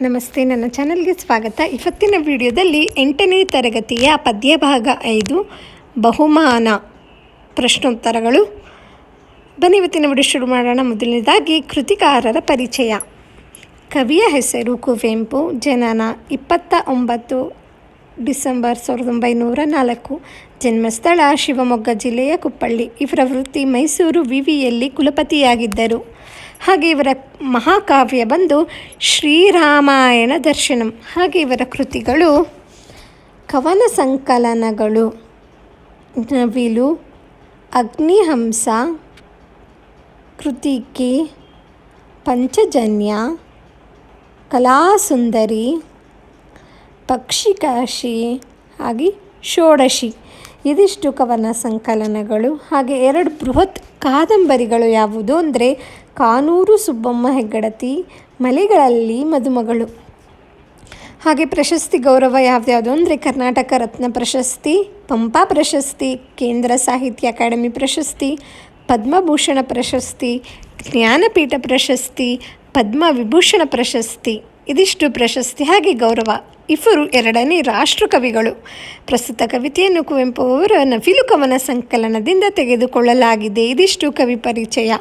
ನಮಸ್ತೆ, ನನ್ನ ಚಾನಲ್ಗೆ ಸ್ವಾಗತ. ಇವತ್ತಿನ ವಿಡಿಯೋದಲ್ಲಿ ಎಂಟನೇ ತರಗತಿಯ ಪದ್ಯಭಾಗ ಐದು, ಬಹುಮಾನ ಪ್ರಶ್ನೋತ್ತರಗಳು. ಬನ್ನಿ, ಇವತ್ತಿನ ವಿಡಿಯೋ ಶುರು ಮಾಡೋಣ. ಮೊದಲನೇದಾಗಿ, ಕೃತಿಕಾರರ ಪರಿಚಯ. ಕವಿಯ ಹೆಸರು ಕುವೆಂಪು, ಜನನ ಇಪ್ಪತ್ತ ಒಂಬತ್ತು ಡಿಸೆಂಬರ್ ಸಾವಿರದ ಒಂಬೈನೂರ ನಾಲ್ಕು. ಜನ್ಮಸ್ಥಳ, ಶಿವಮೊಗ್ಗ ಜಿಲ್ಲೆಯ ಕುಪ್ಪಳ್ಳಿ. ಇವರ ವೃತ್ತಿ ಮೈಸೂರು ವಿವಿಯಲ್ಲಿ ಕುಲಪತಿಯಾಗಿದ್ದರು. ಹಾಗೆ ಇವರ ಮಹಾಕಾವ್ಯ ಬಂದು ಶ್ರೀರಾಮಾಯಣ ದರ್ಶನಂ. ಹಾಗೆ ಇವರ ಕೃತಿಗಳು ಕವನ ಸಂಕಲನಗಳು, ನವಿಲು, ಅಗ್ನಿಹಂಸ, ಕೃತಿಕೆ, ಪಂಚಜನ್ಯ, ಕಲಾಸುಂದರಿ, ಪಕ್ಷಿಕಾಶಿ, ಹಾಗೆ ಷೋಡಶಿ. ಇದಿಷ್ಟು ಕವನ ಸಂಕಲನಗಳು. ಹಾಗೆ ಎರಡು ಬೃಹತ್ ಕಾದಂಬರಿಗಳು ಯಾವುದು ಅಂದರೆ ಕಾನೂರು ಸುಬ್ಬಮ್ಮ ಹೆಗ್ಗಡತಿ, ಮಲೆಗಳಲ್ಲಿ ಮದುಮಗಳು. ಹಾಗೆ ಪ್ರಶಸ್ತಿ ಗೌರವ ಯಾವ್ದ್ಯಾವುದು ಅಂದರೆ ಕರ್ನಾಟಕ ರತ್ನ ಪ್ರಶಸ್ತಿ, ಪಂಪಾ ಪ್ರಶಸ್ತಿ, ಕೇಂದ್ರ ಸಾಹಿತ್ಯ ಅಕಾಡೆಮಿ ಪ್ರಶಸ್ತಿ, ಪದ್ಮಭೂಷಣ ಪ್ರಶಸ್ತಿ, ಜ್ಞಾನಪೀಠ ಪ್ರಶಸ್ತಿ, ಪದ್ಮವಿಭೂಷಣ ಪ್ರಶಸ್ತಿ. ಇದಿಷ್ಟು ಪ್ರಶಸ್ತಿ ಹಾಗೆ ಗೌರವ. ಇವರು ಎರಡನೇ ರಾಷ್ಟ್ರಕವಿಗಳು. ಪ್ರಸ್ತುತ ಕವಿತೆಯನ್ನು ಕುವೆಂಪು ಅವರ ನವಿಲು ಕವನ ಸಂಕಲನದಿಂದ ತೆಗೆದುಕೊಳ್ಳಲಾಗಿದೆ. ಇದಿಷ್ಟು ಕವಿ ಪರಿಚಯ.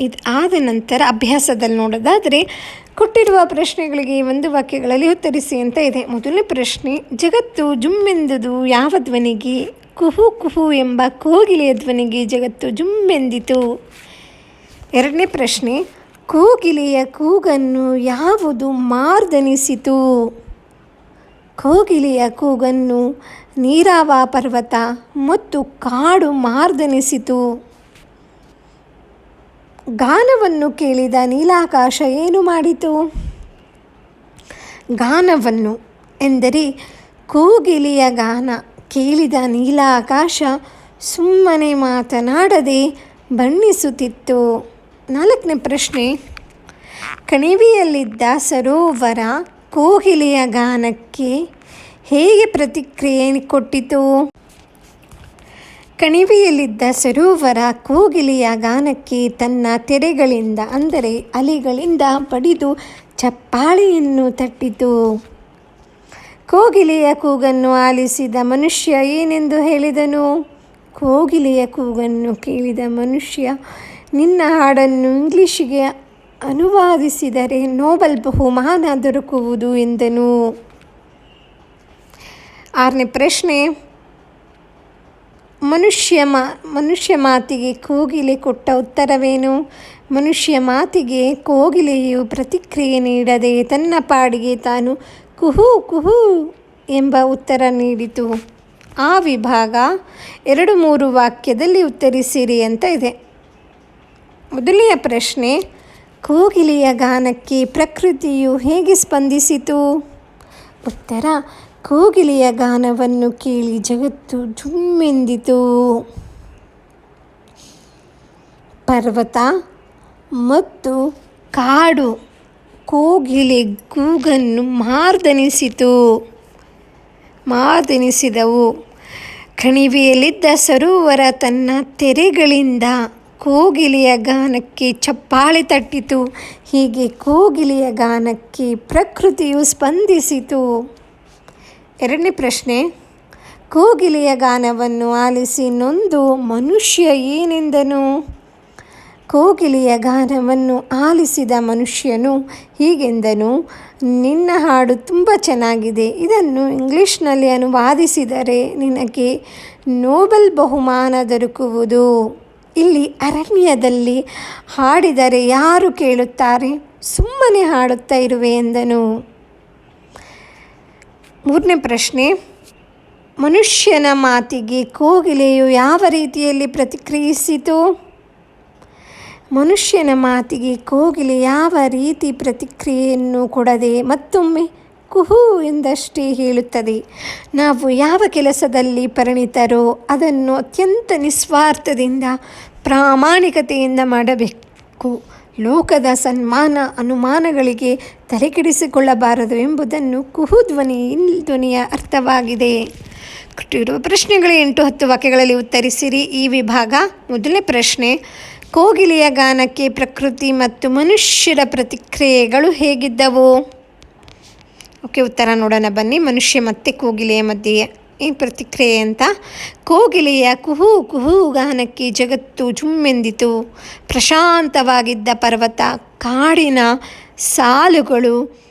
ಇದು ಆದ ನಂತರ ಅಭ್ಯಾಸದಲ್ಲಿ ನೋಡೋದಾದರೆ ಕೊಟ್ಟಿರುವ ಪ್ರಶ್ನೆಗಳಿಗೆ ಒಂದು ವಾಕ್ಯಗಳಲ್ಲಿ ಉತ್ತರಿಸಿ ಅಂತ ಇದೆ. ಮೊದಲನೇ ಪ್ರಶ್ನೆ, ಜಗತ್ತು ಜುಮ್ಮೆಂದದು ಯಾವ ಧ್ವನಿಗೆ? ಕುಹು ಕುಹು ಎಂಬ ಕೋಗಿಲೆಯ ಧ್ವನಿಗೆ ಜಗತ್ತು ಜುಮ್ಮೆಂದಿತು. ಎರಡನೇ ಪ್ರಶ್ನೆ, ಕೋಗಿಲೆಯ ಕೂಗನ್ನು ಯಾವುದು ಮಾರ್ದನಿಸಿತು? ಕೋಗಿಲೆಯ ಕೂಗನ್ನು ನೀರಾವ ಪರ್ವತ ಮತ್ತು ಕಾಡು ಮಾರ್ದನಿಸಿತು. ಗಾನವನ್ನು ಕೇಳಿದ ನೀಲಾಕಾಶ ಏನು ಮಾಡಿತು? ಗಾನವನ್ನು ಎಂದರೆ ಕೋಗಿಲೆಯ ಗಾನ ಕೇಳಿದ ನೀಲಾಕಾಶ ಸುಮ್ಮನೆ ಮಾತನಾಡದೆ ಬಣ್ಣಿಸುತ್ತಿತ್ತು. ನಾಲ್ಕನೇ ಪ್ರಶ್ನೆ, ಕಣಿವೆಯಲ್ಲಿದ್ದ ಸರೋವರ ಕೋಗಿಲೆಯ ಗಾನಕ್ಕೆ ಹೇಗೆ ಪ್ರತಿಕ್ರಿಯೆ ಕೊಟ್ಟಿತು? ಕಣಿವೆಯಲ್ಲಿದ್ದ ಸರೋವರ ಕೋಗಿಲೆಯ ಗಾನಕ್ಕೆ ತನ್ನ ತೆರೆಗಳಿಂದ, ಅಂದರೆ ಅಲೆಗಳಿಂದ ಬಡಿದು ಚಪ್ಪಾಳೆಯನ್ನು ತಟ್ಟಿತು. ಕೋಗಿಲೆಯ ಕೂಗನ್ನು ಆಲಿಸಿದ ಮನುಷ್ಯ ಏನೆಂದು ಹೇಳಿದನು? ಕೋಗಿಲೆಯ ಕೂಗನ್ನು ಕೇಳಿದ ಮನುಷ್ಯ, ನಿನ್ನ ಹಾಡನ್ನು ಇಂಗ್ಲಿಷಿಗೆ ಅನುವಾದಿಸಿದರೆ ನೋಬಲ್ ಬಹುಮಾನ ದೊರಕುವುದು ಎಂದನು. ಆರನೇ ಪ್ರಶ್ನೆ ಮನುಷ್ಯ ಮಾ, ಮನುಷ್ಯ ಮಾತಿಗೆ ಕೋಗಿಲೆ ಕೊಟ್ಟ ಉತ್ತರವೇನು? ಮನುಷ್ಯ ಮಾತಿಗೆ ಕೋಗಿಲೆಯು ಪ್ರತಿಕ್ರಿಯೆ ನೀಡದೆ ತನ್ನ ಪಾಡಿಗೆ ತಾನು ಕುಹು ಕುಹು ಎಂಬ ಉತ್ತರ ನೀಡಿತು. ಆ ವಿಭಾಗ ಎರಡು ಮೂರು ವಾಕ್ಯದಲ್ಲಿ ಉತ್ತರಿಸಿರಿ ಅಂತ ಇದೆ. ಮೊದಲನೆಯ ಪ್ರಶ್ನೆ, ಕೋಗಿಲೆಯ ಗಾನಕ್ಕೆ ಪ್ರಕೃತಿಯು ಹೇಗೆ ಸ್ಪಂದಿಸಿತು? ಉತ್ತರ ಕೋಗಿಲೆಯ ಗಾನವನ್ನು ಕೇಳಿ ಜಗತ್ತು ಜುಮ್ಮೆಂದಿತು ಪರ್ವತ ಮತ್ತು ಕಾಡು ಕೋಗಿಲೆ ಕೂಗನ್ನು ಮಾರ್ದನಿಸಿತು. ಮಾರ್ದನಿಸಿದವು. ಕಣಿವೆಯಲ್ಲಿದ್ದ ಸರೋವರ ತನ್ನ ತೆರೆಗಳಿಂದ ಕೋಗಿಲೆಯ ಗಾನಕ್ಕೆ ಚಪ್ಪಾಳೆ ತಟ್ಟಿತು. ಹೀಗೆ ಕೋಗಿಲೆಯ ಗಾನಕ್ಕೆ ಪ್ರಕೃತಿಯು ಸ್ಪಂದಿಸಿತು. ಎರಡನೇ ಪ್ರಶ್ನೆ, ಕೋಗಿಲೆಯ ಗಾನವನ್ನು ಆಲಿಸಿ ನೊಂದು ಮನುಷ್ಯ ಏನೆಂದನು? ಕೋಗಿಲೆಯ ಗಾನವನ್ನು ಆಲಿಸಿದ ಮನುಷ್ಯನು ಹೀಗೆಂದನು, ನಿನ್ನ ಹಾಡು ತುಂಬ ಚೆನ್ನಾಗಿದೆ, ಇದನ್ನು ಇಂಗ್ಲೀಷ್ನಲ್ಲಿ ಅನುವಾದಿಸಿದರೆ ನಿನಗೆ ನೋಬೆಲ್ ಬಹುಮಾನ ದೊರಕುವುದು. ಇಲ್ಲಿ ಅರಣ್ಯದಲ್ಲಿ ಹಾಡಿದರೆ ಯಾರು ಕೇಳುತ್ತಾರೆ? ಸುಮ್ಮನೆ ಹಾಡುತ್ತಾ ಇರುವೆ ಎಂದನು. ಮೂರನೇ ಪ್ರಶ್ನೆ, ಮನುಷ್ಯನ ಮಾತಿಗೆ ಕೋಗಿಲೆಯು ಯಾವ ರೀತಿಯಲ್ಲಿ ಪ್ರತಿಕ್ರಿಯಿಸಿತು? ಮನುಷ್ಯನ ಮಾತಿಗೆ ಕೋಗಿಲೆ ಯಾವ ರೀತಿ ಪ್ರತಿಕ್ರಿಯೆಯನ್ನು ಕೊಡದೆ ಮತ್ತೊಮ್ಮೆ ಕುಹು ಎಂದಷ್ಟೇ ಹೇಳುತ್ತದೆ. ನಾವು ಯಾವ ಕೆಲಸದಲ್ಲಿ ಪರಿಣಿತರೋ ಅದನ್ನು ಅತ್ಯಂತ ನಿಸ್ವಾರ್ಥದಿಂದ ಪ್ರಾಮಾಣಿಕತೆಯಿಂದ ಮಾಡಬೇಕು. ಲೋಕದ ಸನ್ಮಾನ ಅನುಮಾನಗಳಿಗೆ ತಲೆಕೆಡಿಸಿಕೊಳ್ಳಬಾರದು ಎಂಬುದನ್ನು ಕುಹು ಧ್ವನಿ ಧ್ವನಿಯ ಅರ್ಥವಾಗಿದೆ. ಕೊಟ್ಟಿರುವ ಪ್ರಶ್ನೆಗಳು ಎಂಟು ಹತ್ತು ವಾಕ್ಯಗಳಲ್ಲಿ ಉತ್ತರಿಸಿರಿ. ಈ ವಿಭಾಗ ಮೊದಲನೇ ಪ್ರಶ್ನೆ, ಕೋಗಿಲೆಯ ಗಾನಕ್ಕೆ ಪ್ರಕೃತಿ ಮತ್ತು ಮನುಷ್ಯರ ಪ್ರತಿಕ್ರಿಯೆಗಳು ಹೇಗಿದ್ದವು? ಓಕೆ, ಉತ್ತರ ನೋಡೋಣ ಬನ್ನಿ. ಮನುಷ್ಯ ಮತ್ತು ಕೋಗಿಲೆಯ ಮಧ್ಯೆ. ಈ ಪ್ರತಿಕ್ರಿಯೆ ಅಂತ ಕೋಗಿಲೆಯ ಕುಹು ಕುಹು ಗಾನಕ್ಕೆ ಜಗತ್ತು ಜುಮ್ಮೆಂದಿತು ಪ್ರಶಾಂತವಾಗಿದ್ದ ಪರ್ವತ, ಕಾಡಿನ ಸಾಲುಗಳು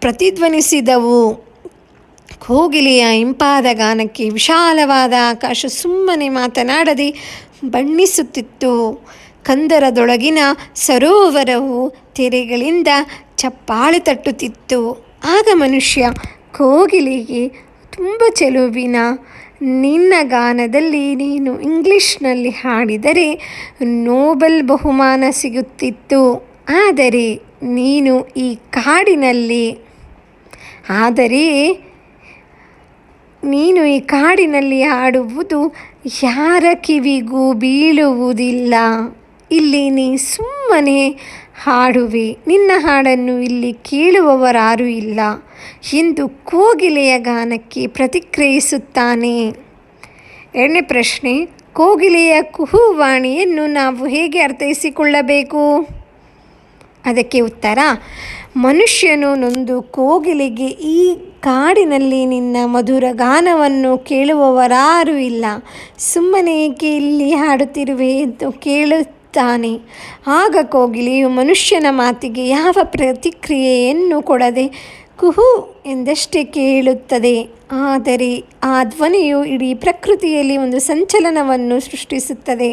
ಪ್ರತಿಧ್ವನಿಸಿದವು. ಕೋಗಿಲೆಯ ಇಂಪಾದ ಗಾನಕ್ಕೆ ವಿಶಾಲವಾದ ಆಕಾಶ ಸುಮ್ಮನೆ ಮಾತನಾಡದೆ ಬಣ್ಣಿಸುತ್ತಿತ್ತು. ಕಂದರದೊಳಗಿನ ಸರೋವರವು ತೆರೆಗಳಿಂದ ಚಪ್ಪಾಳೆ ತಟ್ಟುತ್ತಿತ್ತು. ಆಗ ಮನುಷ್ಯ ಕೋಗಿಲೆಗೆ ತುಂಬ ಚೆಲುವಿನ ನಿನ್ನ ಗಾನದಲ್ಲಿ ನೀನು ಇಂಗ್ಲಿಷ್ನಲ್ಲಿ ಹಾಡಿದರೆ ನೋಬೆಲ್ ಬಹುಮಾನ ಸಿಗುತ್ತಿತ್ತು. ಆದರೆ ನೀನು ಈ ಕಾಡಿನಲ್ಲಿ, ಆದರೆ ನೀನು ಈ ಕಾಡಿನಲ್ಲಿ ಹಾಡುವುದು ಯಾರ ಕಿವಿಗೂ ಬೀಳುವುದಿಲ್ಲ. ಇಲ್ಲಿ ನೀ ಸುಮ್ಮನೆ ಹಾಡುವೆ, ನಿನ್ನ ಹಾಡನ್ನು ಇಲ್ಲಿ ಕೇಳುವವರಾರೂ ಇಲ್ಲ. ಎಂದು ಕೋಗಿಲೆಯ ಗಾನಕ್ಕೆ ಪ್ರತಿಕ್ರಿಯಿಸುತ್ತಾನೆ. ಎರಡನೇ ಪ್ರಶ್ನೆ, ಕೋಗಿಲೆಯ ಕುಹುವಾಣಿಯನ್ನು ನಾವು ಹೇಗೆ ಅರ್ಥೈಸಿಕೊಳ್ಳಬೇಕು? ಅದಕ್ಕೆ ಉತ್ತರ, ಮನುಷ್ಯನು ನೊಂದು ಕೋಗಿಲೆಗೆ ಈ ಕಾಡಿನಲ್ಲಿ ನಿನ್ನ ಮಧುರ ಗಾನವನ್ನು ಕೇಳುವವರಾರೂ ಇಲ್ಲ. ಸುಮ್ಮನೆ ಏಕೆ ಇಲ್ಲಿ ಹಾಡುತ್ತಿರುವೆ ಎಂದು ಕೇಳುತ್ತಾನೆ. ಆಗ ಕೋಗಿಲೆಯು ಮನುಷ್ಯನ ಮಾತಿಗೆ ಯಾವ ಪ್ರತಿಕ್ರಿಯೆಯನ್ನು ಕೊಡದೆ ಕುಹು ಎಂದಷ್ಟೇ ಕೇಳುತ್ತದೆ, ಆದರೆ ಆ ಧ್ವನಿಯು ಇಡೀ ಪ್ರಕೃತಿಯಲ್ಲಿ ಒಂದು ಸಂಚಲನವನ್ನು ಸೃಷ್ಟಿಸುತ್ತದೆ.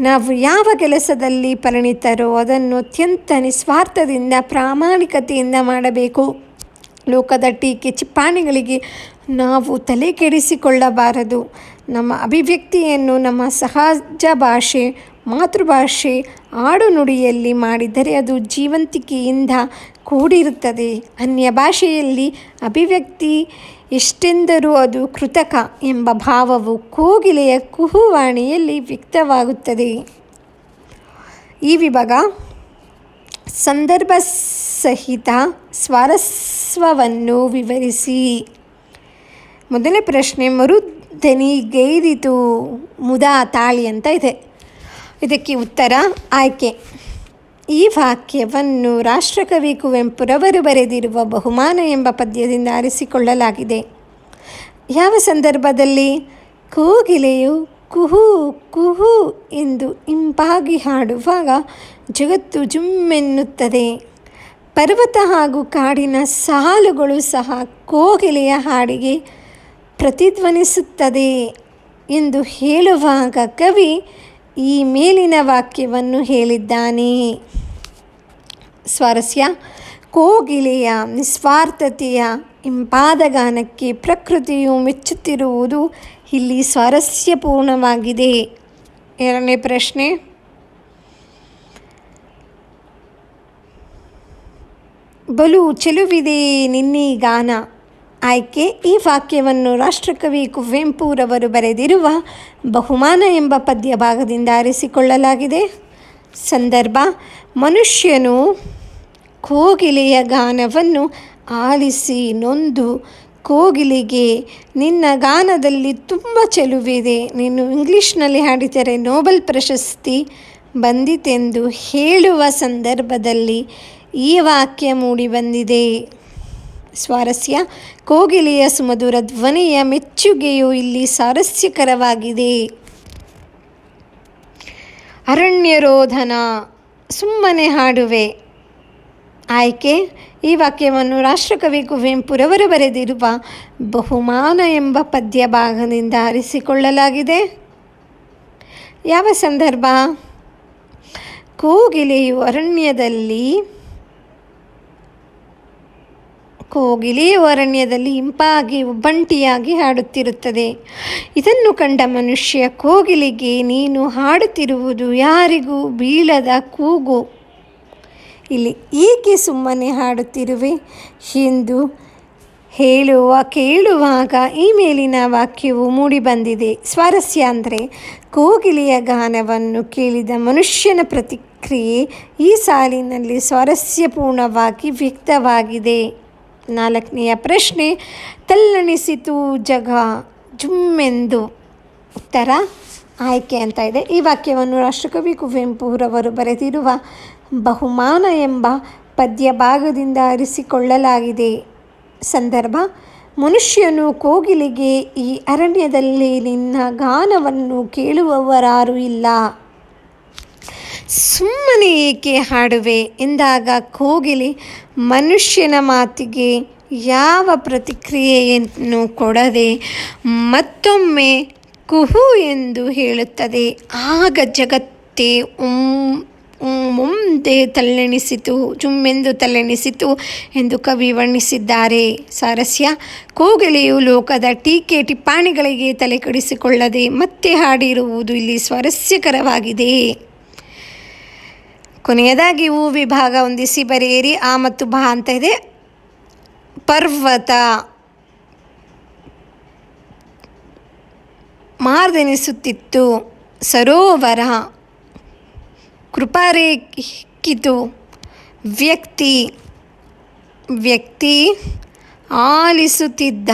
ನಾವು ಯಾವ ಕೆಲಸದಲ್ಲಿ ಪರಿಣಿತರೋ ಅದನ್ನು ಅತ್ಯಂತ ನಿಸ್ವಾರ್ಥದಿಂದ, ಪ್ರಾಮಾಣಿಕತೆಯಿಂದ ಮಾಡಬೇಕು. ಲೋಕದ ಟೀಕೆ ಚಿಪ್ಪಾಣಿಗಳಿಗೆ ನಾವು ತಲೆ ಕೆಡಿಸಿಕೊಳ್ಳಬಾರದು ನಮ್ಮ ಅಭಿವ್ಯಕ್ತಿಯನ್ನು ನಮ್ಮ ಸಹಜ ಭಾಷೆ ಮಾತೃಭಾಷೆ ಆಡು ನುಡಿಯಲ್ಲಿ ಮಾಡಿದರೆ ಅದು ಜೀವಂತಿಕೆಯಿಂದ ಕೂಡಿರುತ್ತದೆ. ಅನ್ಯ ಭಾಷೆಯಲ್ಲಿ ಅಭಿವ್ಯಕ್ತಿ ಎಷ್ಟೆಂದರೂ ಅದು ಕೃತಕ ಎಂಬ ಭಾವವು ಕೋಗಿಲೆಯ ಕುಹುವಾಣಿಯಲ್ಲಿ ವ್ಯಕ್ತವಾಗುತ್ತದೆ. ಈ ವಿಭಾಗ, ಸಂದರ್ಭ ಸಹಿತ ಸ್ವಾರಸ್ವವನ್ನು ವಿವರಿಸಿ. ಮೊದಲನೇ ಪ್ರಶ್ನೆ ಮರುದನಿಗೈದಿತು ಮುದಾ ತಾಳಿ ಅಂತ ಇದೆ. ಇದಕ್ಕೆ ಉತ್ತರ ಆಯ್ಕೆ. ಈ ವಾಕ್ಯವನ್ನು ರಾಷ್ಟ್ರಕವಿ ಕುವೆಂಪುರವರು ಬರೆದಿರುವ ಬಹುಮಾನ ಎಂಬ ಪದ್ಯದಿಂದ ಆರಿಸಿಕೊಳ್ಳಲಾಗಿದೆ. ಯಾವ ಸಂದರ್ಭದಲ್ಲಿ? ಕೋಗಿಲೆಯು ಕುಹು ಕುಹು ಎಂದು ಇಂಪಾಗಿ ಹಾಡುವಾಗ ಜಗತ್ತು ಜುಮ್ಮೆನ್ನುತ್ತದೆ. ಪರ್ವತ ಹಾಗೂ ಕಾಡಿನ ಸಾಲುಗಳು ಸಹ ಕೋಗಿಲೆಯ ಹಾಡಿಗೆ ಪ್ರತಿಧ್ವನಿಸುತ್ತದೆ ಎಂದು ಹೇಳುವಾಗ ಕವಿ ಈ ಮೇಲಿನ ವಾಕ್ಯವನ್ನು ಹೇಳಿದ್ದಾನೆ. ಸ್ವಾರಸ್ಯ, ಕೋಗಿಲೆಯ ನಿಸ್ವಾರ್ಥತೆಯ ಇಂಪಾದ ಗಾನಕ್ಕೆ ಪ್ರಕೃತಿಯು ಮೆಚ್ಚುತ್ತಿರುವುದು ಇಲ್ಲಿ ಸ್ವಾರಸ್ಯಪೂರ್ಣವಾಗಿದೆ ಎರಡನೇ ಪ್ರಶ್ನೆ, ಬಲು ಚೆಲುವಿದೆ ನಿನ್ನೀ ಗಾನ. ಆಯ್ಕೆ. ಈ ವಾಕ್ಯವನ್ನು ರಾಷ್ಟ್ರಕವಿ ಕುವೆಂಪುರವರು ಬರೆದಿರುವ ಬಹುಮಾನ ಎಂಬ ಪದ್ಯ ಭಾಗದಿಂದ ಆರಿಸಿಕೊಳ್ಳಲಾಗಿದೆ. ಸಂದರ್ಭ, ಮನುಷ್ಯನು ಕೋಗಿಲೆಯ ಗಾನವನ್ನು ಆಲಿಸಿ ನೊಂದು, ಕೋಗಿಲೆಗೆ ನಿನ್ನ ಗಾನದಲ್ಲಿ ತುಂಬ ಚೆಲುವಿದೆ. ನೀನು ಇಂಗ್ಲೀಷ್ನಲ್ಲಿ ಹಾಡಿದರೆ ನೋಬೆಲ್ ಪ್ರಶಸ್ತಿ ಬಂದಿತೆಂದು ಹೇಳುವ ಸಂದರ್ಭದಲ್ಲಿ ಈ ವಾಕ್ಯ ಮೂಡಿಬಂದಿದೆ ಸ್ವಾರಸ್ಯ. ಕೋಗಿಲೆಯ ಸುಮಧುರ ಧ್ವನಿಯ ಮೆಚ್ಚುಗೆಯು ಇಲ್ಲಿ ಸಾರಸ್ಯಕರವಾಗಿದೆ. ಅರಣ್ಯರೋಧನ ಸುಮ್ಮನೆ ಹಾಡುವೆ. ಆಯ್ಕೆ, ಈ ವಾಕ್ಯವನ್ನು ರಾಷ್ಟ್ರಕವಿ ಕುವೆಂಪುರವರು ಬರೆದಿರುವ ಬಹುಮಾನ ಎಂಬ ಪದ್ಯ ಭಾಗದಿಂದ ಆರಿಸಿಕೊಳ್ಳಲಾಗಿದೆ. ಯಾವ ಸಂದರ್ಭ? ಕೋಗಿಲೆಯು ಅರಣ್ಯದಲ್ಲಿ ಕೋಗಿಲೆಯು ಅರಣ್ಯದಲ್ಲಿ ಇಂಪಾಗಿ ಒಬ್ಬಂಟಿಯಾಗಿ ಹಾಡುತ್ತಿರುತ್ತದೆ. ಇದನ್ನು ಕಂಡ ಮನುಷ್ಯ ಕೋಗಿಲೆಗೆ, ನೀನು ಹಾಡುತ್ತಿರುವುದು ಯಾರಿಗೂ ಬೀಳದ ಕೂಗು. ಇಲ್ಲಿ ಏಕೆ ಸುಮ್ಮನೆ ಹಾಡುತ್ತಿರುವೆ. ಎಂದು ಹೇಳುವ ಕೇಳುವಾಗ ಈ ಮೇಲಿನ ವಾಕ್ಯವು ಮೂಡಿಬಂದಿದೆ ಸ್ವಾರಸ್ಯ ಅಂದರೆ ಕೋಗಿಲೆಯ ಗಾನವನ್ನು ಕೇಳಿದ ಮನುಷ್ಯನ ಪ್ರತಿಕ್ರಿಯೆ ಈ ಸಾಲಿನಲ್ಲಿ ಸ್ವಾರಸ್ಯಪೂರ್ಣವಾಗಿ ವ್ಯಕ್ತವಾಗಿದೆ. ನಾಲ್ಕನೆಯ ಪ್ರಶ್ನೆ, ತಲ್ಲಣಿಸಿತು ಜಗ ಜುಮ್ಮೆಂದು ಉತ್ತರ ಆಯ್ಕೆ ಅಂತ ಇದೆ. ಈ ವಾಕ್ಯವನ್ನು ರಾಷ್ಟ್ರಕವಿ ಕುವೆಂಪುರವರು ಬರೆದಿರುವ ಬಹುಮಾನ ಎಂಬ ಪದ್ಯ ಭಾಗದಿಂದ ಅರಿಸಿಕೊಳ್ಳಲಾಗಿದೆ. ಸಂದರ್ಭ, ಮನುಷ್ಯನು ಕೋಗಿಲಿಗೆ ಈ ಅರಣ್ಯದಲ್ಲಿ ನಿನ್ನ ಗಾನವನ್ನು ಕೇಳುವವರಾರೂ ಇಲ್ಲ. ಸುಮ್ಮನೆ ಏಕೆ ಹಾಡುವೆ? ಎಂದಾಗ ಕೋಗಿಲೆ, ಮನುಷ್ಯನ ಮಾತಿಗೆ ಯಾವ ಪ್ರತಿಕ್ರಿಯೆಯನ್ನು ಕೊಡದೆ ಮತ್ತೊಮ್ಮೆ ಕುಹು ಎಂದು ಹೇಳುತ್ತದೆ. ಆಗ ಜಗತ್ತೇ ಮುಂದೆ ತಲ್ಲೆಣಿಸಿತು ಜುಮ್ಮೆಂದು ತಲ್ಲೆಣಿಸಿತು ಎಂದು ಕವಿ ವರ್ಣಿಸಿದ್ದಾರೆ. ಸಾರಸ್ಯ, ಕೋಗಿಲೆಯು ಲೋಕದ ಟೀಕೆ ಟಿಪ್ಪಾಣಿಗಳಿಗೆ ತಲೆ ಕೆಡಿಸಿಕೊಳ್ಳದೆ ಮತ್ತೆ ಹಾಡಿರುವುದು ಇಲ್ಲಿ ಸ್ವಾರಸ್ಯಕರವಾಗಿದೆ. ಕೊನೆಯದಾಗಿ ಹೂ ವಿಭಾಗ ಹೊಂದಿಸಿ ಬರೆಯಿರಿ. ಆ ಮತ್ತು ಬಾ ಅಂತ ಇದೆ. ಪರ್ವತ. ಮಾರ್ದೆನಿಸುತ್ತಿತ್ತು. ಸರೋವರ. ಕೃಪಾರೇಖಿತು. ವ್ಯಕ್ತಿ. ವ್ಯಕ್ತಿ ಆಲಿಸುತ್ತಿದ್ದ.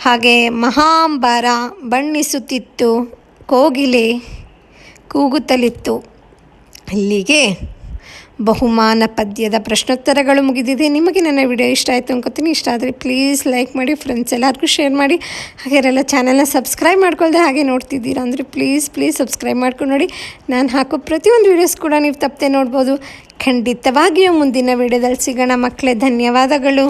ಹಾಗೆ ಮಹಾಂಬರ ಬಣ್ಣಿಸುತ್ತಿತ್ತು. ಕೋಗಿಲೆ ಕೂಗುತ್ತಲಿತ್ತು. ಇಲ್ಲಿಗೆ ಬಹುಮಾನ ಪದ್ಯದ ಪ್ರಶ್ನೋತ್ತರಗಳು ಮುಗಿದಿದೆ. ನಿಮಗೆ ನನ್ನ ವಿಡಿಯೋ ಇಷ್ಟ ಆಯಿತು ಅನ್ಕೋತೀನಿ. ಇಷ್ಟ ಆದರೆ ಪ್ಲೀಸ್ ಲೈಕ್ ಮಾಡಿ ಫ್ರೆಂಡ್ಸ್ ಎಲ್ಲರಿಗೂ ಶೇರ್ ಮಾಡಿ. ಹಾಗೆ ಯಾರೆಲ್ಲ ಚಾನಲ್ನ ಸಬ್ಸ್ಕ್ರೈಬ್ ಮಾಡ್ಕೊಳ್ದೆ ಹಾಗೆ ನೋಡ್ತಿದ್ದೀರಾ ಅಂದರೆ ಪ್ಲೀಸ್ ಪ್ಲೀಸ್ ಸಬ್ಸ್ಕ್ರೈಬ್ ಮಾಡ್ಕೊಂಡು ನೋಡಿ. ನಾನು ಹಾಕೋ ಪ್ರತಿಯೊಂದು ವೀಡಿಯೋಸ್ ಕೂಡ ನೀವು ತಪ್ಪದೆ ನೋಡ್ಬೋದು. ಖಂಡಿತವಾಗಿಯೂ ಮುಂದಿನ ವಿಡಿಯೋದಲ್ಲಿ ಸಿಗೋಣ. ಮಕ್ಕಳೇ, ಧನ್ಯವಾದಗಳು.